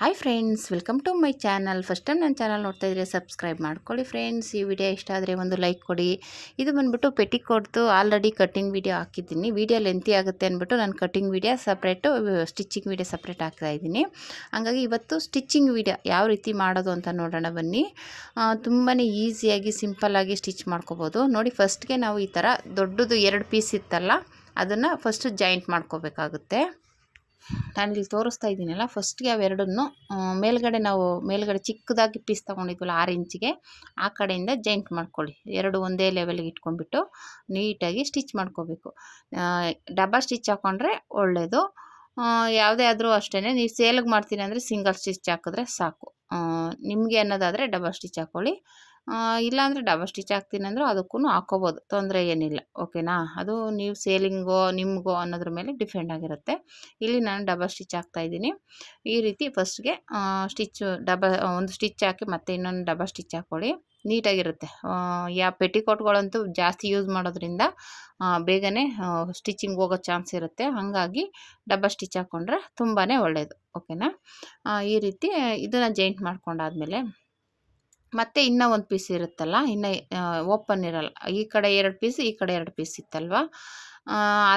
Hi friends welcome to my channel first time ನನ್ನ channel ನೋಡ್ತಾ ಇದ್ರೆ ಸಬ್ಸ್ಕ್ರೈಬ್ ಮಾಡ್ಕೊಳ್ಳಿ ಫ್ರೆಂಡ್ಸ್ ಈ ವಿಡಿಯೋ ಇಷ್ಟ ಆದರೆ ಒಂದು ಲೈಕ್ ಕೊಡಿ. ಇದು ಬಂದುಬಿಟ್ಟು ಪೆಟಿ ಕೊಡ್ತು ಆಲ್ರೆಡಿ ಕಟ್ಟಿಂಗ್ ವೀಡಿಯೋ ಹಾಕಿದ್ದೀನಿ. ವೀಡಿಯೋ ಲೆಂತಿ ಆಗುತ್ತೆ ಅಂದ್ಬಿಟ್ಟು ನಾನು cutting video separate stitching video separate ಹಾಕ್ತಾ ಇದ್ದೀನಿ. ಹಾಗಾಗಿ ಇವತ್ತು ಸ್ಟಿಚಿಂಗ್ ವೀಡಿಯೋ ಯಾವ ರೀತಿ ಮಾಡೋದು ಅಂತ ನೋಡೋಣ ಬನ್ನಿ. ತುಂಬಾ ಈಸಿಯಾಗಿ ಸಿಂಪಲ್ಲಾಗಿ ಸ್ಟಿಚ್ ಮಾಡ್ಕೋಬೋದು. ನೋಡಿ ಫಸ್ಟ್ಗೆ ನಾವು ಈ ಥರ ದೊಡ್ಡದು ಎರಡು ಪೀಸ್ ಇತ್ತಲ್ಲ, ಅದನ್ನು ಫಸ್ಟು ಜಾಯಿಂಟ್ ಮಾಡ್ಕೋಬೇಕಾಗುತ್ತೆ. ನಾನಿಲ್ಲಿ ತೋರಿಸ್ತಾ ಇದ್ದೀನಲ್ಲ ಫಸ್ಟ್ಗೆ ಅವೆರಡನ್ನು ಮೇಲ್ಗಡೆ ನಾವು, ಮೇಲ್ಗಡೆ ಚಿಕ್ಕದಾಗಿ ಪೀಸ್ ತೊಗೊಂಡಿದ್ವಲ್ಲ ಆರು ಇಂಚಿಗೆ, ಆ ಕಡೆಯಿಂದ ಜಾಯಿಂಟ್ ಮಾಡ್ಕೊಳ್ಳಿ. ಎರಡು ಒಂದೇ ಲೆವೆಲ್ಗೆ ಇಟ್ಕೊಂಡ್ಬಿಟ್ಟು ನೀಟಾಗಿ ಸ್ಟಿಚ್ ಮಾಡ್ಕೋಬೇಕು. ಡಬಲ್ ಸ್ಟಿಚ್ ಹಾಕ್ಕೊಂಡ್ರೆ ಒಳ್ಳೆಯದು ಯಾವುದೇ ಆದರೂ ಅಷ್ಟೇ ನೀವು ಸೇಲಿಗೆ ಮಾಡ್ತೀನಿ ಅಂದರೆ ಸಿಂಗಲ್ ಸ್ಟಿಚ್ ಹಾಕಿದ್ರೆ ಸಾಕು. ನಿಮಗೆ ಅನ್ನೋದಾದರೆ ಡಬಲ್ ಸ್ಟಿಚ್ ಹಾಕ್ಕೊಳ್ಳಿ ಇಲ್ಲಾಂದರೆ ಡಬಲ್ ಸ್ಟಿಚ್ ಹಾಕ್ತೀನಿ ಅಂದರೂ ಅದಕ್ಕೂ ಹಾಕೋಬೋದು, ತೊಂದರೆ ಏನಿಲ್ಲ ಓಕೆನಾ ಅದು ನೀವು ಸೇಲಿಂಗೋ, ನಿಮಗೋ ಅನ್ನೋದ್ರ ಮೇಲೆ ಡಿಪೆಂಡ್ ಆಗಿರುತ್ತೆ. ಇಲ್ಲಿ ನಾನು ಡಬಲ್ ಸ್ಟಿಚ್ ಹಾಕ್ತಾಯಿದ್ದೀನಿ ಈ ರೀತಿ ಫಸ್ಟ್ಗೆ ಸ್ಟಿಚ್ಚು ಡಬಲ್ ಒಂದು ಸ್ಟಿಚ್ ಹಾಕಿ ಮತ್ತೆ ಇನ್ನೊಂದು ಡಬಲ್ ಸ್ಟಿಚ್ ಹಾಕ್ಕೊಳ್ಳಿ. ನೀಟಾಗಿರುತ್ತೆ. ಯಾ ಪೆಟಿಕೋಟ್ಗಳಂತೂ ಜಾಸ್ತಿ ಯೂಸ್ ಮಾಡೋದ್ರಿಂದ ಬೇಗನೆ ಸ್ಟಿಚಿಂಗ್ ಹೋಗೋ ಚಾನ್ಸ್ ಇರುತ್ತೆ. ಹಾಗಾಗಿ ಡಬಲ್ ಸ್ಟಿಚ್ ಹಾಕ್ಕೊಂಡ್ರೆ ತುಂಬಾ ಒಳ್ಳೆಯದು ಓಕೆನಾ ಈ ರೀತಿ ಇದನ್ನು ಜಾಯಿಂಟ್ ಮಾಡ್ಕೊಂಡಾದ್ಮೇಲೆ ಮತ್ತು ಇನ್ನೂ ಒಂದು ಪೀಸ್ ಇರುತ್ತಲ್ಲ, ಇನ್ನ ಓಪನ್ ಇರಲ್ಲ. ಈ ಕಡೆ ಎರಡು ಪೀಸ್ ಈ ಕಡೆ ಎರಡು ಪೀಸ್ ಇತ್ತಲ್ವ?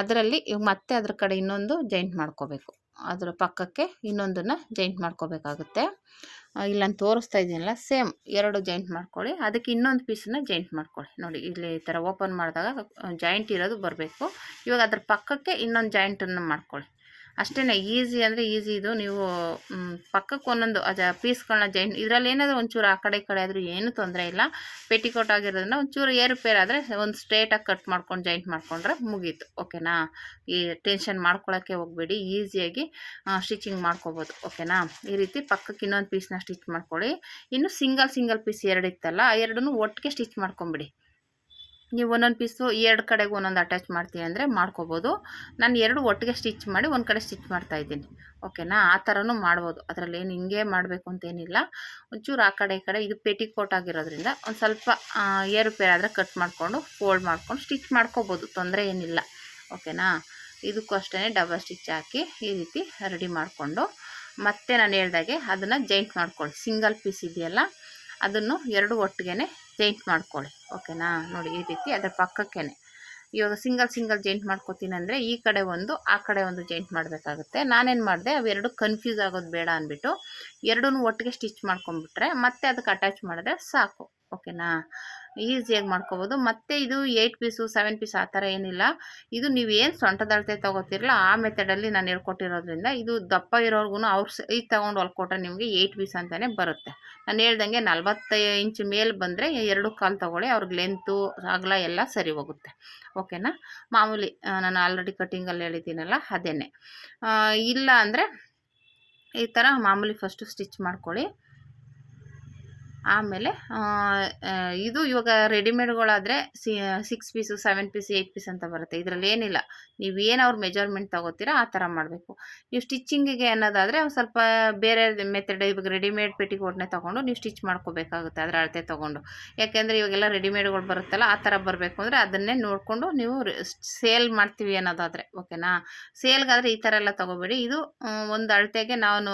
ಅದರಲ್ಲಿ ಮತ್ತೆ ಅದ್ರ ಕಡೆ ಇನ್ನೊಂದು ಜಾಯಿಂಟ್ ಮಾಡ್ಕೋಬೇಕು. ಅದರ ಪಕ್ಕಕ್ಕೆ ಇನ್ನೊಂದನ್ನು ಜಾಯಿಂಟ್ ಮಾಡ್ಕೋಬೇಕಾಗುತ್ತೆ. ಇಲ್ಲ ನಾನು ತೋರಿಸ್ತಾ ಇದ್ದೀನಲ್ಲ ಸೇಮ್ ಎರಡು ಜಾಯಿಂಟ್ ಮಾಡ್ಕೊಳ್ಳಿ. ಅದಕ್ಕೆ ಇನ್ನೊಂದು ಪೀಸನ್ನ ಜಾಯಿಂಟ್ ಮಾಡ್ಕೊಳ್ಳಿ. ನೋಡಿ, ಇಲ್ಲಿ ಈ ಥರ ಓಪನ್ ಮಾಡಿದಾಗ ಜಾಯಿಂಟ್ ಇರೋದು ಬರಬೇಕು. ಇವಾಗ ಅದ್ರ ಪಕ್ಕಕ್ಕೆ ಇನ್ನೊಂದು ಜಾಯಿಂಟನ್ನು ಮಾಡ್ಕೊಳ್ಳಿ. ಅಷ್ಟೇ ಈಸಿ ಅಂದರೆ ಈಸಿ ಇದು. ನೀವು ಪಕ್ಕಕ್ಕೆ ಒಂದೊಂದು, ಅದ ಪೀಸ್ಗಳನ್ನ ಜೈನ್ ಇದರಲ್ಲಿ ಏನಾದರೂ ಒಂಚೂರು ಆ ಕಡೆ ಈ ಕಡೆ ಆದರೂ ಏನೂ ತೊಂದರೆ ಇಲ್ಲ. ಪೆಟಿಕೋಟ್ ಆಗಿರೋದನ್ನ ಒಂಚೂರು ಏರುಪೇರ್ ಆದರೆ ಒಂದು ಸ್ಟ್ರೇಟಾಗಿ ಕಟ್ ಮಾಡ್ಕೊಂಡು ಜಾಯಿಂಟ್ ಮಾಡ್ಕೊಂಡ್ರೆ ಮುಗೀತು. ಓಕೆನಾ ಈ ಟೆನ್ಷನ್ ಮಾಡ್ಕೊಳ್ಳೋಕ್ಕೆ ಹೋಗಬೇಡಿ. ಈಸಿಯಾಗಿ ಸ್ಟಿಚಿಂಗ್ ಮಾಡ್ಕೋಬೋದು. ಓಕೆನಾ ಈ ರೀತಿ ಪಕ್ಕಕ್ಕೆ ಇನ್ನೊಂದು ಪೀಸ್ನ ಸ್ಟಿಚ್ ಮಾಡ್ಕೊಳ್ಳಿ. ಇನ್ನು ಸಿಂಗಲ್ ಸಿಂಗಲ್ ಪೀಸ್ ಎರಡು ಇತ್ತಲ್ಲ ಎರಡನ್ನೂ ಒಟ್ಟಿಗೆ ಸ್ಟಿಚ್ ಮಾಡ್ಕೊಂಬಿಡಿ. ನೀವು ಒಂದೊಂದು ಪೀಸು ಎರಡು ಕಡೆಗೆ ಒಂದೊಂದು ಅಟ್ಯಾಚ್ ಮಾಡ್ತೀನಿ ಅಂದರೆ ಮಾಡ್ಕೋಬೋದು. ನಾನು ಎರಡು ಒಟ್ಟಿಗೆ ಸ್ಟಿಚ್ ಮಾಡಿ ಒಂದು ಕಡೆ ಸ್ಟಿಚ್ ಮಾಡ್ತಾಯಿದ್ದೀನಿ ಓಕೆನಾ ಆ ಥರನೂ ಮಾಡ್ಬೋದು. ಅದರಲ್ಲಿ ಏನು ಹಿಂಗೆ ಮಾಡಬೇಕು ಅಂತೇನಿಲ್ಲ ಒಂಚೂರು ಆ ಕಡೆ ಈ ಕಡೆ ಇದು ಪೆಟಿಕೋಟ್ ಆಗಿರೋದ್ರಿಂದ ಒಂದು ಸ್ವಲ್ಪ ಏರುಪೇರಾದರೆ ಕಟ್ ಮಾಡಿಕೊಂಡು ಫೋಲ್ಡ್ ಮಾಡ್ಕೊಂಡು ಸ್ಟಿಚ್ ಮಾಡ್ಕೋಬೋದು. ತೊಂದರೆ ಏನಿಲ್ಲ. ಓಕೆನಾ ಇದಕ್ಕೂ ಅಷ್ಟೇ ಡಬಲ್ ಸ್ಟಿಚ್ ಹಾಕಿ ಈ ರೀತಿ ರೆಡಿ ಮಾಡಿಕೊಂಡು ಮತ್ತೆ ನಾನು ಹೇಳ್ದಾಗೆ ಅದನ್ನು ಜಾಯಿಂಟ್ ಮಾಡ್ಕೊಳ್ಳಿ. ಸಿಂಗಲ್ ಪೀಸ್ ಇದೆಯಲ್ಲ? ಅದನ್ನು ಎರಡು ಒಟ್ಟಿಗೆ ಜೈಂಟ್ ಮಾಡ್ಕೊಳ್ಳಿ. ಓಕೆನಾ? ನೋಡಿ, ಈ ರೀತಿ ಅದರ ಪಕ್ಕಕ್ಕೇ ಇವಾಗ ಸಿಂಗಲ್ ಸಿಂಗಲ್ ಜೈಂಟ್ ಮಾಡ್ಕೋತೀನಿ ಅಂದರೆ ಈ ಕಡೆ ಒಂದು, ಆ ಕಡೆ ಒಂದು ಜೈಂಟ್ ಮಾಡಬೇಕಾಗುತ್ತೆ. ನಾನೇನು ಮಾಡಿದೆ ಅವೆರಡು ಕನ್ಫ್ಯೂಸ್ ಆಗೋದು ಬೇಡ ಅಂದ್ಬಿಟ್ಟು ಎರಡೂ ಒಟ್ಟಿಗೆ ಸ್ಟಿಚ್ ಮಾಡ್ಕೊಂಡ್ಬಿಟ್ರೆ ಮತ್ತೆ ಅದಕ್ಕೆ ಅಟ್ಯಾಚ್ ಮಾಡಿದ್ರೆ ಸಾಕು. ಓಕೆನಾ? ಈಸಿಯಾಗಿ ಮಾಡ್ಕೋಬೋದು. ಮತ್ತು ಇದು ಏಯ್ಟ್ ಪೀಸು ಸೆವೆನ್ ಪೀಸ್ ಆ ಥರ ಏನಿಲ್ಲ. ಇದು ನೀವು ಏನು ಸೊಂಟದ ಅಳತೆ ತೊಗೋತಿರಲ್ಲ, ಆ ಮೆಥಡಲ್ಲಿ ನಾನು ಹೇಳ್ಕೊಟ್ಟಿರೋದ್ರಿಂದ ಇದು ದಪ್ಪ ಇರೋರ್ಗು ಅವ್ರ ಸೈಜ್ ತೊಗೊಂಡು ಹೊಲ್ಕೊಟ್ರೆ ನಿಮಗೆ ಏಯ್ಟ್ ಪೀಸ್ ಅಂತಲೇ ಬರುತ್ತೆ. ನಾನು ಹೇಳ್ದಂಗೆ ನಲ್ವತ್ತು ಇಂಚ್ ಮೇಲೆ ಬಂದರೆ ಎರಡು ಕಾಲು ತೊಗೊಳ್ಳಿ, ಅವ್ರಿಗೆ ಲೆಂತು ಅಗಲ ಎಲ್ಲ ಸರಿ ಹೋಗುತ್ತೆ. ಓಕೆನಾ? ಮಾಮೂಲಿ ನಾನು ಆಲ್ರೆಡಿ ಕಟ್ಟಿಂಗಲ್ಲಿ ಹೇಳಿದ್ದೀನಲ್ಲ, ಅದೇನೆ. ಇಲ್ಲ ಅಂದರೆ ಈ ಥರ ಮಾಮೂಲಿ ಫಸ್ಟು ಸ್ಟಿಚ್ ಮಾಡ್ಕೊಳ್ಳಿ. ಆಮೇಲೆ ಇದು ಇವಾಗ ರೆಡಿಮೇಡ್ಗಳಾದರೆ six piece seven piece eight piece ಅಂತ ಬರುತ್ತೆ. ಇದರಲ್ಲಿ ಏನಿಲ್ಲ. ನೀವು ಏನು ಅವ್ರ ಮೆಜರ್ಮೆಂಟ್ ತೊಗೋತೀರಾ ಆ ಥರ ಮಾಡಬೇಕು. ನೀವು ಸ್ಟಿಚ್ಚಿಂಗಿಗೆ ಅನ್ನೋದಾದರೆ ಒಂದು ಸ್ವಲ್ಪ ಬೇರೆ ಮೆಥಡ್ ಇವಾಗ ರೆಡಿಮೇಡ್ ಪೆಟಿಕೋಟ್ನೇ ತೊಗೊಂಡು ನೀವು ಸ್ಟಿಚ್ ಮಾಡ್ಕೋಬೇಕಾಗುತ್ತೆ ಅದರ ಅಳತೆ ತೊಗೊಂಡು. ಯಾಕೆಂದರೆ ಇವಾಗೆಲ್ಲ ರೆಡಿಮೇಡ್ಗಳು ಬರುತ್ತಲ್ಲ, ಆ ಥರ ಬರಬೇಕು ಅಂದರೆ ಅದನ್ನೇ ನೋಡಿಕೊಂಡು ನೀವು ಸೇಲ್ ಮಾಡ್ತೀವಿ ಅನ್ನೋದಾದರೆ, ಓಕೆನಾ? ಸೇಲ್ಗಾದರೆ ಈ ಥರ ಎಲ್ಲ ತೊಗೋಬೇಡಿ. ಇದು ಒಂದು ಅಳತೆಗೆ ನಾನು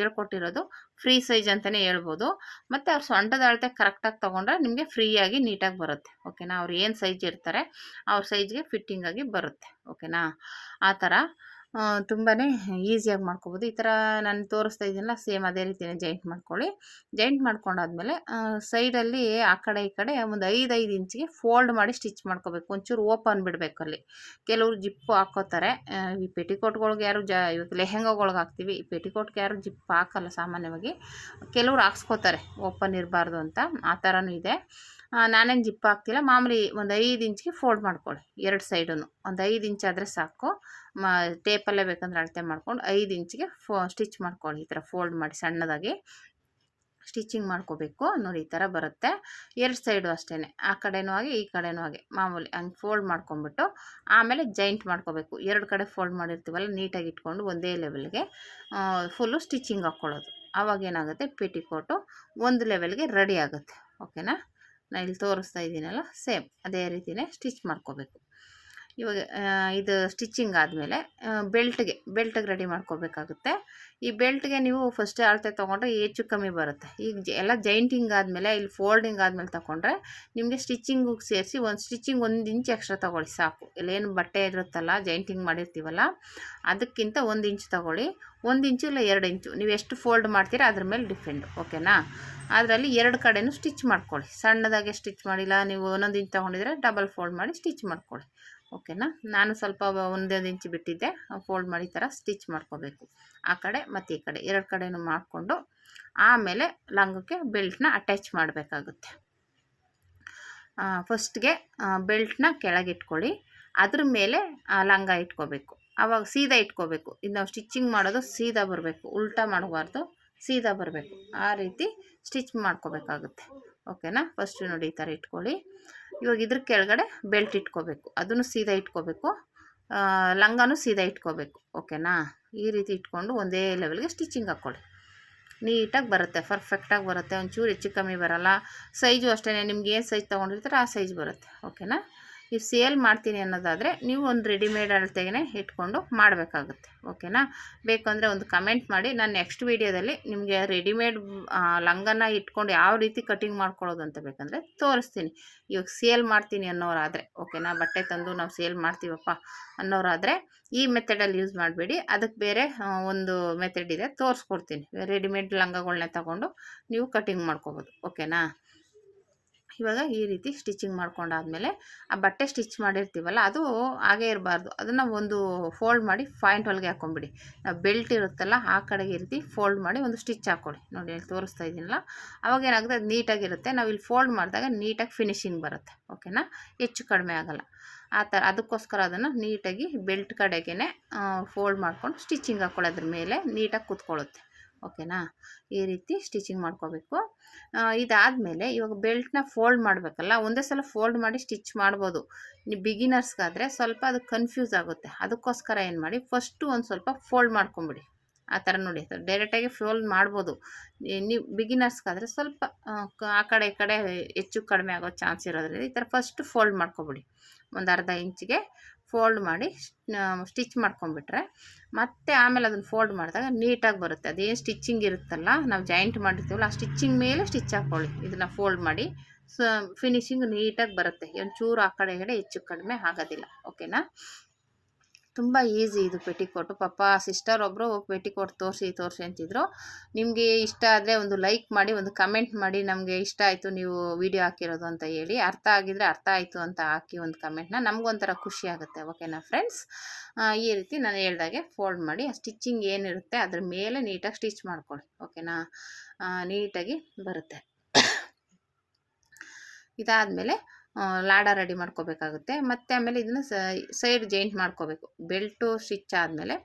ಹೇಳ್ಕೊಟ್ಟಿರೋದು ಫ್ರೀ ಸೈಜ್ ಅಂತಲೇ ಹೇಳ್ಬೋದು. ಮತ್ತು ಅವ್ರು ಸೊಂಟದ ಅಳತೆ ಕರೆಕ್ಟಾಗಿ ತೊಗೊಂಡ್ರೆ ನಿಮಗೆ ಫ್ರೀಯಾಗಿ ನೀಟಾಗಿ ಬರುತ್ತೆ. ಓಕೆನಾ ಅವ್ರು ಏನು ಸೈಜ್ ಇರ್ತಾರೆ ಅವ್ರ ಸೈಜ್ಗೆ ಫಿಟ್ಟಿಂಗಾಗಿ ಬರುತ್ತೆ. ಓಕೆನಾ ಆ ಥರ. ತುಂಬಾ ಈಸಿಯಾಗಿ ಮಾಡ್ಕೋಬೋದು. ಈ ಥರ ನಾನು ತೋರಿಸ್ತಾ ಇದ್ದೀನಲ್ಲ, ಸೇಮ್ ಅದೇ ರೀತಿಯೇ ಜಾಯಿಂಟ್ ಮಾಡ್ಕೊಳ್ಳಿ. ಜಾಯಿಂಟ್ ಮಾಡ್ಕೊಂಡಾದ್ಮೇಲೆ ಸೈಡಲ್ಲಿ ಆ ಕಡೆ ಈ ಕಡೆ ಒಂದು ಐದು ಐದು ಇಂಚಿಗೆ ಫೋಲ್ಡ್ ಮಾಡಿ ಸ್ಟಿಚ್ ಮಾಡ್ಕೋಬೇಕು. ಒಂಚೂರು ಓಪನ್ ಬಿಡಬೇಕು ಅಲ್ಲಿ. ಕೆಲವರು ಜಿಪ್ಪು ಹಾಕೋತಾರೆ. ಈ ಪೆಟಿಕೋಟ್ಗಳ್ಗೆ ಯಾರು ಜ ಇವತ್ತು ಲೆಹೆಂಗಾಗಳ್ಗೆ ಹಾಕ್ತೀವಿ. ಈ ಪೆಟಿಕೋಟ್ಗೆ ಯಾರು ಜಿಪ್ ಹಾಕಲ್ಲ ಸಾಮಾನ್ಯವಾಗಿ. ಕೆಲವ್ರು ಹಾಕ್ಸ್ಕೋತಾರೆ ಓಪನ್ ಇರಬಾರ್ದು ಅಂತ. ಆ ಥರನೂ ಇದೆ. ನಾನೇನು ಜಿಪ್ ಹಾಕ್ತಿಲ್ಲ. ಮಾಮೂಲಿ ಒಂದು ಐದು ಇಂಚಿಗೆ ಫೋಲ್ಡ್ ಮಾಡ್ಕೊಳ್ಳಿ, ಎರಡು ಸೈಡೂ ಒಂದು ಐದು ಇಂಚ್ ಆದರೆ ಸಾಕು. ಮ, ಟೇಪಲ್ಲೇ ಬೇಕಂದ್ರೆ ಅಳತೆ ಮಾಡ್ಕೊಂಡು ಐದು ಇಂಚಿಗೆ ಫೋ, ಸ್ಟಿಚ್ ಮಾಡ್ಕೊಳ್ಳಿ. ಈ ಥರ ಫೋಲ್ಡ್ ಮಾಡಿ ಸಣ್ಣದಾಗಿ ಸ್ಟಿಚಿಂಗ್ ಮಾಡ್ಕೋಬೇಕು ನೋಡಿ ಈ ಥರ ಬರುತ್ತೆ. ಎರಡು ಸೈಡು ಅಷ್ಟೇ ಆ ಕಡೆನೂ ಹಾಗೆ, ಈ ಕಡೆನೂ ಹಾಗೆ. ಮಾಮೂಲಿ ಹಂಗೆ ಫೋಲ್ಡ್ ಮಾಡ್ಕೊಂಬಿಟ್ಟು ಆಮೇಲೆ ಜೈಂಟ್ ಮಾಡ್ಕೋಬೇಕು. ಎರಡು ಕಡೆ ಫೋಲ್ಡ್ ಮಾಡಿರ್ತೀವಲ್ಲ, ನೀಟಾಗಿ ಇಟ್ಕೊಂಡು ಒಂದೇ ಲೆವೆಲ್ಗೆ ಫುಲ್ಲು ಸ್ಟಿಚಿಂಗ್ ಹಾಕ್ಕೊಳ್ಳೋದು. ಆವಾಗ ಏನಾಗುತ್ತೆ? ಪೆಟಿಕೋಟು ಒಂದು ಲೆವೆಲ್ಗೆ ರೆಡಿ ಆಗುತ್ತೆ. ಓಕೆನಾ ನಾನು ಇಲ್ಲಿ ತೋರಿಸ್ತಾ ಇದ್ದೀನಲ್ಲ? ಸೇಮ್. ಅದೇ ರೀತಿಯೇ ಸ್ಟಿಚ್ ಮಾಡ್ಕೋಬೇಕು. ಇವಾಗ ಇದು ಸ್ಟಿಚಿಂಗ್ ಆದಮೇಲೆ ಬೆಲ್ಟ್ಗೆ, ಬೆಲ್ಟಿಗೆ ರೆಡಿ ಮಾಡ್ಕೋಬೇಕಾಗುತ್ತೆ ಈ ಬೆಲ್ಟ್ಗೆ ನೀವು ಫಸ್ಟ್ ಅಳತೆ ತೊಗೊಂಡ್ರೆ ಹೆಚ್ಚು ಕಮ್ಮಿ ಬರುತ್ತೆ. ಈಗ ಎಲ್ಲ ಜೈಂಟಿಂಗ್ ಆದಮೇಲೆ, ಇಲ್ಲಿ ಫೋಲ್ಡಿಂಗ್ ಆದಮೇಲೆ ತೊಗೊಂಡ್ರೆ ನಿಮಗೆ ಸ್ಟಿಚಿಂಗು ಸೇರಿಸಿ ಒಂದು ಸ್ಟಿಚಿಂಗ್ ಒಂದು ಇಂಚ್ ಎಕ್ಸ್ಟ್ರಾ ತೊಗೊಳ್ಳಿ, ಸಾಕು. ಇಲ್ಲೇನು ಬಟ್ಟೆ ಇರುತ್ತಲ್ಲ ಜೈಂಟಿಂಗ್ ಮಾಡಿರ್ತೀವಲ್ಲ, ಅದಕ್ಕಿಂತ ಒಂದು ಇಂಚ್ ತೊಗೊಳ್ಳಿ. ಒಂದು ಇಂಚು ಇಲ್ಲ ಎರಡು ಇಂಚು ನೀವು ಎಷ್ಟು ಫೋಲ್ಡ್ ಮಾಡ್ತೀರಾ ಅದ್ರ ಮೇಲೆ ಡಿಪೆಂಡ್ ಓಕೆನಾ ಅದರಲ್ಲಿ ಎರಡು ಕಡೆನೂ ಸ್ಟಿಚ್ ಮಾಡ್ಕೊಳ್ಳಿ ಸಣ್ಣದಾಗೆ ಸ್ಟಿಚ್ ಮಾಡಿಲ್ಲ, ನೀವು ಒಂದೊಂದು ಇಂಚ್ ತೊಗೊಂಡಿದ್ರೆ ಡಬಲ್ ಫೋಲ್ಡ್ ಮಾಡಿ ಸ್ಟಿಚ್ ಮಾಡ್ಕೊಳ್ಳಿ ಓಕೆನಾ? ನಾನು ಸ್ವಲ್ಪ ಒಂದೊಂದು ಇಂಚು ಬಿಟ್ಟಿದ್ದೆ. ಫೋಲ್ಡ್ ಮಾಡಿ ಥರ ಸ್ಟಿಚ್ ಮಾಡ್ಕೋಬೇಕು. ಆ ಕಡೆ ಮತ್ತು ಈ ಕಡೆ. ಎರಡು ಕಡೆನೂ ಮಾಡಿಕೊಂಡು ಆಮೇಲೆ ಲಂಗಕ್ಕೆ ಬೆಲ್ಟ್ನ ಅಟ್ಯಾಚ್ ಮಾಡಬೇಕಾಗುತ್ತೆ. ಫಸ್ಟ್ಗೆ ಬೆಲ್ಟ್ನ ಕೆಳಗಿಟ್ಕೊಳ್ಳಿ ಅದ್ರ ಮೇಲೆ ಲಂಗ ಇಟ್ಕೋಬೇಕು. ಆವಾಗ ಸೀದಾ ಇಟ್ಕೋಬೇಕು. ಇದು ನಾವು ಸ್ಟಿಚಿಂಗ್ ಮಾಡೋದು ಸೀದಾ ಬರಬೇಕು. ಉಲ್ಟಾ ಮಾಡಬಾರ್ದು, ಸೀದಾ ಬರಬೇಕು. ಆ ರೀತಿ ಸ್ಟಿಚ್ ಮಾಡ್ಕೋಬೇಕಾಗುತ್ತೆ. ಓಕೆನಾ? ಫಸ್ಟ್ ನೋಡಿ ಈ ಥರ ಇಟ್ಕೊಳ್ಳಿ. ಇವಾಗ ಇದ್ರ ಕೆಳಗಡೆ ಬೆಲ್ಟ್ ಇಟ್ಕೋಬೇಕು. ಅದನ್ನು ಸೀದಾ ಇಟ್ಕೋಬೇಕು. ಲಂಗನೂ ಸೀದಾ ಇಟ್ಕೋಬೇಕು. ಓಕೆನಾ? ಈ ರೀತಿ ಇಟ್ಕೊಂಡು ಒಂದೇ ಲೆವೆಲ್ಗೆ ಸ್ಟಿಚಿಂಗ್ ಹಾಕ್ಕೊಳ್ಳಿ ನೀಟಾಗಿ ಬರುತ್ತೆ. ಪರ್ಫೆಕ್ಟಾಗಿ ಬರುತ್ತೆ. ಒಂಚೂರು ಹೆಚ್ಚು ಕಮ್ಮಿ ಬರೋಲ್ಲ. ಸೈಜು ಅಷ್ಟೇ ನಿಮ್ಗೆ ಏನು ಸೈಜ್ ತೊಗೊಂಡಿರ್ತಾರೆ ಆ ಸೈಜ್ ಬರುತ್ತೆ. ಓಕೆನಾ? ನೀವು ಸೇಲ್ ಮಾಡ್ತೀನಿ ಅನ್ನೋದಾದರೆ ನೀವು ಒಂದು ರೆಡಿಮೇಡ್ ಅಳತೆಗೆ ಇಟ್ಕೊಂಡು ಮಾಡಬೇಕಾಗುತ್ತೆ, ಓಕೆನಾ? ಬೇಕಂದರೆ ಒಂದು ಕಮೆಂಟ್ ಮಾಡಿ. ನಾನು ನೆಕ್ಸ್ಟ್ ವೀಡಿಯೋದಲ್ಲಿ ನಿಮಗೆ ರೆಡಿಮೇಡ್ ಲಂಗನ ಇಟ್ಕೊಂಡು ಯಾವ ರೀತಿ ಕಟಿಂಗ್ ಮಾಡ್ಕೊಳ್ಳೋದು ಅಂತ ಬೇಕಂದರೆ ತೋರಿಸ್ತೀನಿ. ಇವಾಗ ಸೇಲ್ ಮಾಡ್ತೀನಿ ಅನ್ನೋರಾದರೆ, ಓಕೆನಾ? ಬಟ್ಟೆ ತಂದು ನಾವು ಸೇಲ್ ಮಾಡ್ತೀವಪ್ಪ ಅನ್ನೋರಾದರೆ ಈ ಮೆಥಡಲ್ಲಿ ಯೂಸ್ ಮಾಡಬೇಡಿ. ಅದಕ್ಕೆ ಬೇರೆ ಒಂದು ಮೆಥಡ್ ಇದೆ, ತೋರಿಸ್ಕೊಡ್ತೀನಿ. ರೆಡಿಮೇಡ್ ಲಂಗಗಳನ್ನ ತಗೊಂಡು ನೀವು ಕಟಿಂಗ್ ಮಾಡ್ಕೋಬೋದು, ಓಕೆನಾ? ಇವಾಗ ಈ ರೀತಿ ಸ್ಟಿಚಿಂಗ್ ಮಾಡ್ಕೊಂಡಾದ್ಮೇಲೆ ಆ ಬಟ್ಟೆ ಸ್ಟಿಚ್ ಮಾಡಿರ್ತೀವಲ್ಲ, ಅದು ಹಾಗೇ ಇರಬಾರ್ದು. ಅದನ್ನು ಒಂದು ಫೋಲ್ಡ್ ಮಾಡಿ ಪಾಯಿಂಟ್ ಒಳಗೆ ಹಾಕೊಂಬಿಡಿ. ನಾವು ಬೆಲ್ಟ್ ಇರುತ್ತಲ್ಲ, ಆ ಕಡೆಗೆ ಈ ರೀತಿ ಫೋಲ್ಡ್ ಮಾಡಿ ಒಂದು ಸ್ಟಿಚ್ ಹಾಕ್ಕೊಳ್ಳಿ ನೋಡಿ, ಇಲ್ಲಿ ತೋರಿಸ್ತಾ ಇದ್ದೀನಲ್ಲ? ಅವಾಗ ಏನಾಗುತ್ತೆ? ಅದು ನೀಟಾಗಿರುತ್ತೆ. ನಾವು ಇಲ್ಲಿ ಫೋಲ್ಡ್ ಮಾಡಿದಾಗ ನೀಟಾಗಿ ಫಿನಿಶಿಂಗ್ ಬರುತ್ತೆ. ಓಕೆನಾ? ಹೆಚ್ಚು ಕಡಿಮೆ ಆಗೋಲ್ಲ. ಆ ಥರ, ಅದಕ್ಕೋಸ್ಕರ ಅದನ್ನು ನೀಟಾಗಿ ಬೆಲ್ಟ್ ಕಡೆಗೆ ಫೋಲ್ಡ್ ಮಾಡ್ಕೊಂಡು ಸ್ಟಿಚಿಂಗ್ ಹಾಕ್ಕೊಳ್ಳೋದ್ರ ಮೇಲೆ ನೀಟಾಗಿ ಕೂತ್ಕೊಳ್ಳುತ್ತೆ. ಓಕೆನಾ? ಈ ರೀತಿ ಸ್ಟಿಚಿಂಗ್ ಮಾಡ್ಕೋಬೇಕು. ಇದಾದಮೇಲೆ ಇವಾಗ ಬೆಲ್ಟ್ನ ಫೋಲ್ಡ್ ಮಾಡಬೇಕಲ್ಲ, ಒಂದೇ ಸಲ ಫೋಲ್ಡ್ ಮಾಡಿ ಸ್ಟಿಚ್ ಮಾಡ್ಬೋದು. ನೀವು ಬಿಗಿನರ್ಸ್ಗಾದರೆ ಸ್ವಲ್ಪ ಅದು ಕನ್ಫ್ಯೂಸ್ ಆಗುತ್ತೆ. ಅದಕ್ಕೋಸ್ಕರ ಏನು ಮಾಡಿ, ಫಸ್ಟು ಒಂದು ಸ್ವಲ್ಪ ಫೋಲ್ಡ್ ಮಾಡ್ಕೊಂಬಿಡಿ. ಆ ಥರ ನೋಡಿ, ಡೈರೆಕ್ಟಾಗಿ ಫೋಲ್ಡ್ ಮಾಡ್ಬೋದು. ನೀವು ಬಿಗಿನರ್ಸ್ಗಾದರೆ ಸ್ವಲ್ಪ, ಆ ಕಡೆ ಈ ಕಡೆ ಹೆಚ್ಚು ಕಡಿಮೆ ಆಗೋ ಚಾನ್ಸ್ ಇರೋದ್ರಿಂದ ಈ ಥರ ಫಸ್ಟ್ ಫೋಲ್ಡ್ ಮಾಡ್ಕೊಬಿಡಿ. ಒಂದು ಅರ್ಧ ಇಂಚಿಗೆ ಫೋಲ್ಡ್ ಮಾಡಿ ಸ್ಟಿಚ್ ಮಾಡ್ಕೊಂಡ್ಬಿಟ್ರೆ ಮತ್ತೆ ಆಮೇಲೆ ಅದನ್ನು ಫೋಲ್ಡ್ ಮಾಡಿದಾಗ ನೀಟಾಗಿ ಬರುತ್ತೆ. ಅದೇನು ಸ್ಟಿಚ್ಚಿಂಗ್ ಇರುತ್ತಲ್ಲ, ನಾವು ಜಾಯಿಂಟ್ ಮಾಡಿರ್ತೀವಲ್ಲ, ಆ ಸ್ಟಿಚ್ಚಿಂಗ್ ಮೇಲೆ ಸ್ಟಿಚ್ ಹಾಕ್ಕೊಳ್ಳಿ ಇದನ್ನು ಫೋಲ್ಡ್ ಮಾಡಿ, ಸೊ ಫಿನಿಶಿಂಗ್ ನೀಟಾಗಿ ಬರುತ್ತೆ. ಒಂಚೂರು ಆ ಕಡೆ ಕಡೆ ಹೆಚ್ಚು ಕಡಿಮೆ ಆಗೋದಿಲ್ಲ. ಓಕೆನಾ ತುಂಬ ಈಸಿ ಇದು ಪೆಟಿಕೋಟು ಪಾಪ ಸಿಸ್ಟರ್ ಒಬ್ಬರು ಪೆಟಿಕೋಟ್ ತೋರಿಸಿ ತೋರಿಸಿ ಅಂತಿದ್ರು. ನಿಮಗೆ ಇಷ್ಟ ಆದರೆ ಒಂದು ಲೈಕ್ ಮಾಡಿ, ಒಂದು ಕಮೆಂಟ್ ಮಾಡಿ ನಮಗೆ ಇಷ್ಟ ಆಯಿತು ನೀವು ವಿಡಿಯೋ ಹಾಕಿರೋದು ಅಂತ ಹೇಳಿ. ಅರ್ಥ ಆಗಿದ್ರೆ ಅರ್ಥ ಆಯಿತು ಅಂತ ಹಾಕಿ ಒಂದು ಕಮೆಂಟ್ನ ನಮಗೊಂಥರ ಖುಷಿ ಆಗುತ್ತೆ, ಓಕೆನಾ ಫ್ರೆಂಡ್ಸ್? ಈ ರೀತಿ ನಾನು ಹೇಳ್ದಾಗೆ ಫೋಲ್ಡ್ ಮಾಡಿ, ಆ ಸ್ಟಿಚಿಂಗ್ ಏನಿರುತ್ತೆ ಅದ್ರ ಮೇಲೆ ನೀಟಾಗಿ ಸ್ಟಿಚ್ ಮಾಡ್ಕೊಳ್ಳಿ, ಓಕೆನಾ? ನೀಟಾಗಿ ಬರುತ್ತೆ. ಇದಾದಮೇಲೆ ಲಾಡ ರೆಡಿ ಮಾಡ್ಕೋಬೇಕಾಗುತ್ತೆ. ಮತ್ತು ಆಮೇಲೆ ಇದನ್ನು ಸೈಡ್ ಜಾಯಿಂಟ್ ಮಾಡ್ಕೋಬೇಕು. ಬೆಲ್ಟು ಸ್ಟಿಚ್ ಆದಮೇಲೆ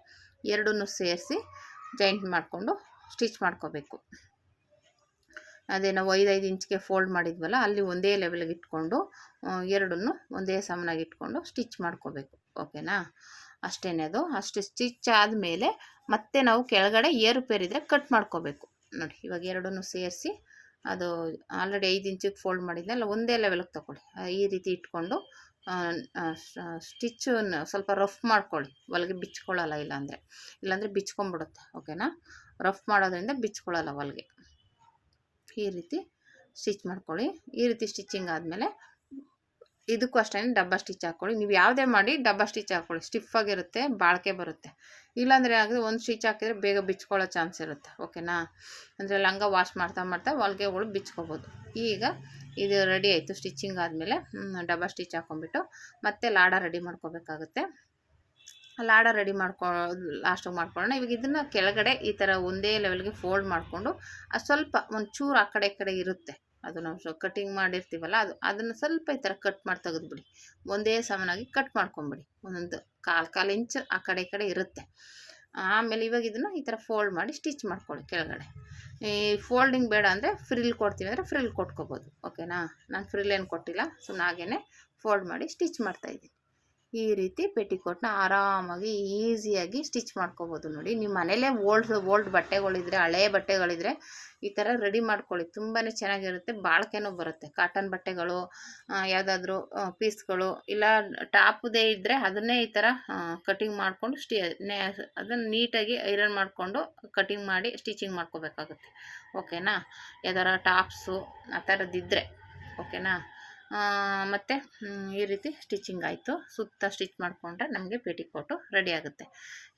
ಎರಡನ್ನೂ ಸೇರಿಸಿ ಜಾಯಿಂಟ್ ಮಾಡಿಕೊಂಡು ಸ್ಟಿಚ್ ಮಾಡ್ಕೋಬೇಕು. ಅದೇ ನಾವು ಐದೈದು ಇಂಚ್ಗೆ ಫೋಲ್ಡ್ ಮಾಡಿದ್ವಲ್ಲ, ಅಲ್ಲಿ ಒಂದೇ ಲೆವೆಲ್ಗೆ ಇಟ್ಕೊಂಡು ಎರಡನ್ನು ಒಂದೇ ಸಮನಾಗಿ ಇಟ್ಕೊಂಡು ಸ್ಟಿಚ್ ಮಾಡ್ಕೋಬೇಕು. ಓಕೆನಾ? ಅಷ್ಟೇ ಅದು. ಅಷ್ಟು ಸ್ಟಿಚ್ ಆದಮೇಲೆ ಮತ್ತೆ ನಾವು ಕೆಳಗಡೆ ಏರುಪೇರಿದ್ರೆ ಕಟ್ ಮಾಡ್ಕೋಬೇಕು. ನೋಡಿ, ಇವಾಗ ಎರಡನ್ನೂ ಸೇರಿಸಿ ಅದು ಆಲ್ರೆಡಿ ಐದು ಇಂಚಿಗೆ ಫೋಲ್ಡ್ ಮಾಡಿದ್ನಲ್ಲ ಒಂದೇ ಲೆವೆಲ್ಗೆ ತೊಗೊಳ್ಳಿ. ಈ ರೀತಿ ಇಟ್ಕೊಂಡು ಸ್ಟಿಚ್ಚನ್ನು ಸ್ವಲ್ಪ ರಫ್ ಮಾಡ್ಕೊಳ್ಳಿ. ಹೊಲಿಗೆ ಬಿಚ್ಕೊಳ್ಳಲ್ಲ, ಇಲ್ಲಾಂದರೆ. ಇಲ್ಲಾಂದರೆ ಬಿಚ್ಕೊಂಬಿಡುತ್ತೆ ಓಕೆನಾ ರಫ್ ಮಾಡೋದ್ರಿಂದ ಬಿಚ್ಕೊಳ್ಳಲ್ಲ ಹೊಲಿಗೆ. ಈ ರೀತಿ ಸ್ಟಿಚ್ ಮಾಡ್ಕೊಳ್ಳಿ. ಈ ರೀತಿ ಸ್ಟಿಚ್ಚಿಂಗ್ ಆದಮೇಲೆ ಇದಕ್ಕೂ ಅಷ್ಟೇ ಡಬ್ಬ ಸ್ಟಿಚ್ ಹಾಕ್ಕೊಳ್ಳಿ ನೀವು ಯಾವುದೇ ಮಾಡಿ ಡಬ್ಬ ಸ್ಟಿಚ್ ಹಾಕ್ಕೊಳ್ಳಿ ಸ್ಟಿಫ್ ಆಗಿರುತ್ತೆ, ಬಾಳಿಕೆ ಬರುತ್ತೆ. ಇಲ್ಲಾಂದರೆ ಏನಾಗುತ್ತೆ, ಒಂದು ಸ್ಟಿಚ್ ಹಾಕಿದರೆ ಬೇಗ ಬಿಚ್ಕೊಳ್ಳೋ ಚಾನ್ಸ್ ಇರುತ್ತೆ. ಓಕೆನಾ? ಅಂದರೆ ಲಂಗ ವಾಶ್ ಮಾಡ್ತಾ ಮಾಡ್ತಾ ಹೊಲಿಗೆಗಳು ಬಿಚ್ಕೋಬೋದು. ಈಗ ಇದು ರೆಡಿ ಆಯಿತು. ಸ್ಟಿಚಿಂಗ್ ಆದಮೇಲೆ ಡಬ್ಬ ಸ್ಟಿಚ್ ಹಾಕೊಂಡ್ಬಿಟ್ಟು ಮತ್ತೆ ಲಾಡ ರೆಡಿ ಮಾಡ್ಕೋಬೇಕಾಗುತ್ತೆ. ಲಾಡ ರೆಡಿ ಮಾಡ್ಕೊ ಲಾಸ್ಟಿಗೆ ಮಾಡ್ಕೊಳ್ಳೋಣ. ಇವಾಗ ಇದನ್ನು ಕೆಳಗಡೆ ಈ ಥರ ಒಂದೇ ಲೆವೆಲ್ಗೆ ಫೋಲ್ಡ್ ಮಾಡಿಕೊಂಡು ಸ್ವಲ್ಪ ಒಂಚೂರು ಆ ಕಡೆ ಈ ಕಡೆ ಇರುತ್ತೆ. ಅದು ನಾವು ಕಟಿಂಗ್ ಮಾಡಿರ್ತೀವಲ್ಲ, ಅದು ಅದನ್ನು ಸ್ವಲ್ಪ ಈ ಥರ ಕಟ್ ಮಾಡಿ ತೆಗೆದುಬಿಡಿ. ಒಂದೇ ಸಮನಾಗಿ ಕಟ್ ಮಾಡ್ಕೊಂಬಿಡಿ. ಒಂದೊಂದು ಕಾಲು ಕಾಲು ಇಂಚ್ ಆ ಕಡೆ ಈ ಕಡೆ ಇರುತ್ತೆ. ಆಮೇಲೆ ಇವಾಗ ಇದನ್ನು ಈ ಥರ ಫೋಲ್ಡ್ ಮಾಡಿ ಸ್ಟಿಚ್ ಮಾಡ್ಕೊಳ್ಳಿ ಕೆಳಗಡೆ. ಈ ಫೋಲ್ಡಿಂಗ್ ಬೇಡ ಅಂದರೆ ಫ್ರಿಲ್ ಕೊಡ್ತೀವಿ ಅಂದರೆ ಫ್ರಿಲ್ ಕೊಟ್ಕೋಬೋದು. ಓಕೆನಾ ನಾನು ಫ್ರಿಲ್ ಏನು ಕೊಟ್ಟಿಲ್ಲ ಸುಮ್ಮನೆ ಹಾಗೇ ಫೋಲ್ಡ್ ಮಾಡಿ ಸ್ಟಿಚ್ ಮಾಡ್ತಾಯಿದ್ದೀನಿ ಈ ರೀತಿ ಪೆಟಿಕೋಟ್ನ ಆರಾಮಾಗಿ ಈಸಿಯಾಗಿ ಸ್ಟಿಚ್ ಮಾಡ್ಕೋಬೋದು ನೋಡಿ. ನಿಮ್ಮ ಮನೇಲೇ ಓಲ್ಡ್ ಓಲ್ಡ್ ಬಟ್ಟೆಗಳಿದ್ರೆ, ಹಳೆ ಬಟ್ಟೆಗಳಿದ್ರೆ ಈ ಥರ ರೆಡಿ ಮಾಡ್ಕೊಳ್ಳಿ. ತುಂಬಾ ಚೆನ್ನಾಗಿರುತ್ತೆ. ಬಾಳ್ಕೆನೂ ಬರುತ್ತೆ. ಕಾಟನ್ ಬಟ್ಟೆಗಳು ಯಾವುದಾದ್ರೂ ಪೀಸ್ಗಳು, ಇಲ್ಲ ಟಾಪ್ದೇ ಇದ್ದರೆ ಅದನ್ನೇ ಈ ಥರ ಕಟಿಂಗ್ ಮಾಡಿಕೊಂಡು ಸ್ಟಿ ಅದನ್ನು ನೀಟಾಗಿ ಐರನ್ ಮಾಡಿಕೊಂಡು ಕಟಿಂಗ್ ಮಾಡಿ ಸ್ಟಿಚಿಂಗ್ ಮಾಡ್ಕೋಬೇಕಾಗುತ್ತೆ. ಓಕೆನಾ? ಯಾವ್ದಾರ ಟಾಪ್ಸು ಆ ಥರದ್ದಿದ್ದರೆ ಓಕೆನಾ? ಮತ್ತು ಈ ರೀತಿ ಸ್ಟಿಚಿಂಗ್ ಆಯಿತು. ಸುತ್ತ ಸ್ಟಿಚ್ ಮಾಡಿಕೊಂಡ್ರೆ ನಮಗೆ ಪೇಟಿಕೋಟು ರೆಡಿ ಆಗುತ್ತೆ.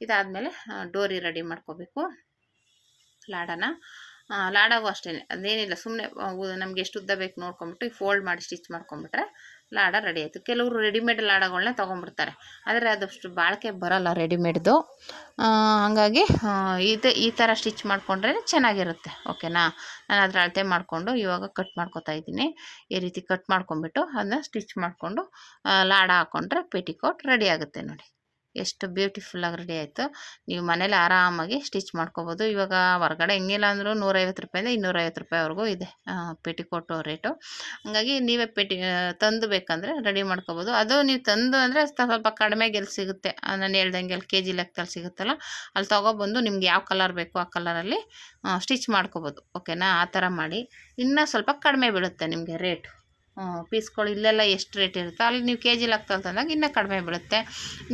ಇದಾದಮೇಲೆ ಡೋರಿ ರೆಡಿ ಮಾಡ್ಕೋಬೇಕು. ಲಾಡನ. ಲಾಡಾಗೂ ಅಷ್ಟೇ. ಅದೇನಿಲ್ಲ ಸುಮ್ಮನೆ ನಮ್ಗೆ ಎಷ್ಟು ಉದ್ದ ಬೇಕು ನೋಡ್ಕೊಂಬಿಟ್ಟು ಫೋಲ್ಡ್ ಮಾಡಿ ಸ್ಟಿಚ್ ಮಾಡ್ಕೊಂಬಿಟ್ರೆ ಲಾಡ ರೆಡಿ ಆಯಿತು. ಕೆಲವರು ರೆಡಿಮೇಡ್ ಲಾಡಗಳನ್ನ ತೊಗೊಂಬಿಡ್ತಾರೆ. ಆದರೆ ಅದಷ್ಟು ಬಾಳಿಕೆ ಬರೋಲ್ಲ ರೆಡಿಮೇಡ್ದು ಹಾಗಾಗಿ ಇದು, ಈ ಥರ ಸ್ಟಿಚ್ ಮಾಡಿಕೊಂಡ್ರೆ ಚೆನ್ನಾಗಿರುತ್ತೆ. ಓಕೆನಾ? ನಾನು ಅದರ ಅಳತೆ ಮಾಡಿಕೊಂಡು ಇವಾಗ ಕಟ್ ಮಾಡ್ಕೊತಾ ಇದ್ದೀನಿ. ಈ ರೀತಿ ಕಟ್ ಮಾಡ್ಕೊಂಬಿಟ್ಟು ಅದನ್ನ ಸ್ಟಿಚ್ ಮಾಡಿಕೊಂಡು ಲಾಡ ಹಾಕ್ಕೊಂಡ್ರೆ ಪೇಟಿಕೋಟ್ ರೆಡಿ ಆಗುತ್ತೆ ನೋಡಿ. ಎಷ್ಟು ಬ್ಯೂಟಿಫುಲ್ಲಾಗಿ ರೆಡಿ ಆಯಿತು. ನೀವು ಮನೇಲಿ ಆರಾಮಾಗಿ ಸ್ಟಿಚ್ ಮಾಡ್ಕೋಬೋದು. ಇವಾಗ ಹೊರಗಡೆ ಹೆಂಗಿಲ್ಲ ಅಂದರೂ ನೂರೈವತ್ತು ರೂಪಾಯಿಂದ ಇನ್ನೂರೈವತ್ತು ರೂಪಾಯಿವರೆಗೂ ಇದೆ ಪೆಟಿಕೋಟು ರೇಟು ಹಾಗಾಗಿ ನೀವೇ ಪೆಟಿ ತಂದು ಬೇಕಂದರೆ ರೆಡಿ ಮಾಡ್ಕೋಬೋದು. ಅದು ನೀವು ತಂದು ಅಂದರೆ ಸ್ವಲ್ಪ ಕಡಿಮೆಗೆ ಎಲ್ಲಿ ಸಿಗುತ್ತೆ. ನಾನು ಹೇಳ್ದಂಗೆ ಅಲ್ಲಿ ಕೆ ಜಿ ಲೆಕ್ಕದಲ್ಲಿ ಸಿಗುತ್ತಲ್ಲ, ಅಲ್ಲಿ ತೊಗೊಬಂದು ನಿಮ್ಗೆ ಯಾವ ಕಲರ್ ಬೇಕೋ ಆ ಕಲರಲ್ಲಿ ಸ್ಟಿಚ್ ಮಾಡ್ಕೋಬೋದು. ಓಕೆನಾ ಆ ಥರ ಮಾಡಿ. ಇನ್ನೂ ಸ್ವಲ್ಪ ಕಡಿಮೆ ಬೀಳುತ್ತೆ ನಿಮಗೆ ರೇಟು ಪೀಸ್ಗಳು ಇಲ್ಲೆಲ್ಲ ಎಷ್ಟು ರೇಟ್ ಇರುತ್ತೆ? ಅಲ್ಲಿ ನೀವು ಕೆ ಜಿ ಲೆಕ್ಕದಲ್ಲಿ ತಂದಾಗ ಇನ್ನೂ ಕಡಿಮೆ ಬೀಳುತ್ತೆ.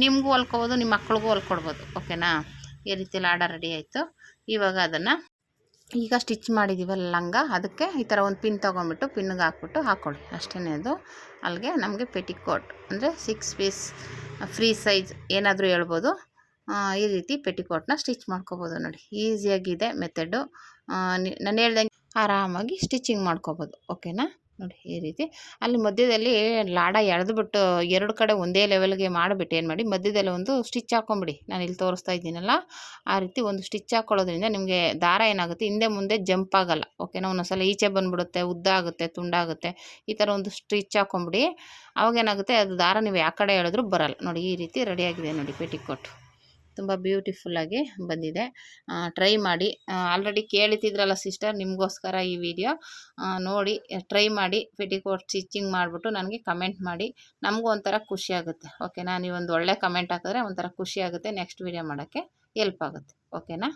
ನಿಮಗೂ ಹೊಲ್ಕೊಬೋದು, ನಿಮ್ಮ ಮಕ್ಳಿಗೂ ಹೊಲ್ಕೊಡ್ಬೋದು. ಓಕೆನಾ? ಈ ರೀತಿಯಲ್ಲಿ ಆರ್ಡರ್ ರೆಡಿ ಆಯಿತು. ಇವಾಗ ಅದನ್ನು ಈಗ ಸ್ಟಿಚ್ ಮಾಡಿದ್ದೀವಲ್ಲ ಲಂಗ, ಅದಕ್ಕೆ ಈ ಥರ ಒಂದು ಪಿನ್ ತೊಗೊಂಬಿಟ್ಟು ಪಿನ್ಗೆ ಹಾಕ್ಬಿಟ್ಟು ಹಾಕ್ಕೊಳ್ಳಿ ಅಷ್ಟೇ ಅದು. ಅಲ್ಲಿಗೆ ನಮಗೆ ಪೆಟಿಕೋಟ್, ಅಂದರೆ ಸಿಕ್ಸ್ ಪೀಸ್ ಫ್ರೀ ಸೈಜ್ ಏನಾದರೂ ಹೇಳ್ಬೋದು. ಈ ರೀತಿ ಪೆಟಿಕೋಟ್ನ ಸ್ಟಿಚ್ ಮಾಡ್ಕೋಬೋದು ನೋಡಿ. ಈಸಿಯಾಗಿದೆ ಮೆಥಡು. ನಾನು ಹೇಳ್ದಂಗೆ ಆರಾಮಾಗಿ ಸ್ಟಿಚಿಂಗ್ ಮಾಡ್ಕೋಬೋದು. ಓಕೆನಾ? ನೋಡಿ ಈ ರೀತಿ. ಅಲ್ಲಿ ಮಧ್ಯದಲ್ಲಿ ಲಾಡ ಎಳೆದ್ಬಿಟ್ಟು ಎರಡು ಕಡೆ ಒಂದೇ ಲೆವೆಲ್ಗೆ ಮಾಡಿಬಿಟ್ಟು ಏನು ಮಾಡಿ, ಮಧ್ಯದಲ್ಲಿ ಒಂದು ಸ್ಟಿಚ್ ಹಾಕೊಂಬಿಡಿ. ನಾನು ಇಲ್ಲಿ ತೋರಿಸ್ತಾ ಇದ್ದೀನಲ್ಲ, ಆ ರೀತಿ ಒಂದು ಸ್ಟಿಚ್ ಹಾಕೊಳ್ಳೋದ್ರಿಂದ ನಿಮಗೆ ದಾರ ಏನಾಗುತ್ತೆ, ಹಿಂದೆ ಮುಂದೆ ಜಂಪ್ ಆಗಲ್ಲ. ಓಕೆನಾ ಒಂದೊಂದ್ಸಲ ಈಚೆ ಬಂದುಬಿಡುತ್ತೆ, ಉದ್ದ ಆಗುತ್ತೆ ತುಂಡಾಗುತ್ತೆ ಈ ಥರ ಒಂದು ಸ್ಟಿಚ್ ಹಾಕೊಂಬಿಡಿ. ಅವಾಗೇನಾಗುತ್ತೆ ಅದು ದಾರ ನೀವು ಯಾವ ಕಡೆ ಎಳೆದ್ರೂ ಬರಲ್ಲ. ನೋಡಿ ಈ ರೀತಿ ರೆಡಿಯಾಗಿದೆ ನೋಡಿ ಪೆಟಿಕೋಟ್. ತುಂಬ ಬ್ಯೂಟಿಫುಲ್ಲಾಗಿ ಬಂದಿದೆ. ಟ್ರೈ ಮಾಡಿ. ಆಲ್ರೆಡಿ ಕೇಳ್ತಿದ್ರಲ್ಲ ಸಿಸ್ಟರ್ ನಿಮಗೋಸ್ಕರ ಈ ವಿಡಿಯೋ ನೋಡಿ ಟ್ರೈ ಮಾಡಿ ಪೆಟಿಕೋಟ್ ಸ್ಟಿಚಿಂಗ್ ಮಾಡಿಬಿಟ್ಟು ನನಗೆ ಕಮೆಂಟ್ ಮಾಡಿ. ನಮಗೂ ಒಂಥರ ಖುಷಿ ಆಗುತ್ತೆ. ಓಕೆನಾ ನೀವೊಂದು ಒಳ್ಳೆ ಕಮೆಂಟ್ ಹಾಕಿದ್ರೆ ಒಂಥರ ಖುಷಿ ಆಗುತ್ತೆ. ನೆಕ್ಸ್ಟ್ ವಿಡಿಯೋ ಮಾಡೋಕ್ಕೆ ಎಲ್ಪ್ ಆಗುತ್ತೆ. ಓಕೆನಾ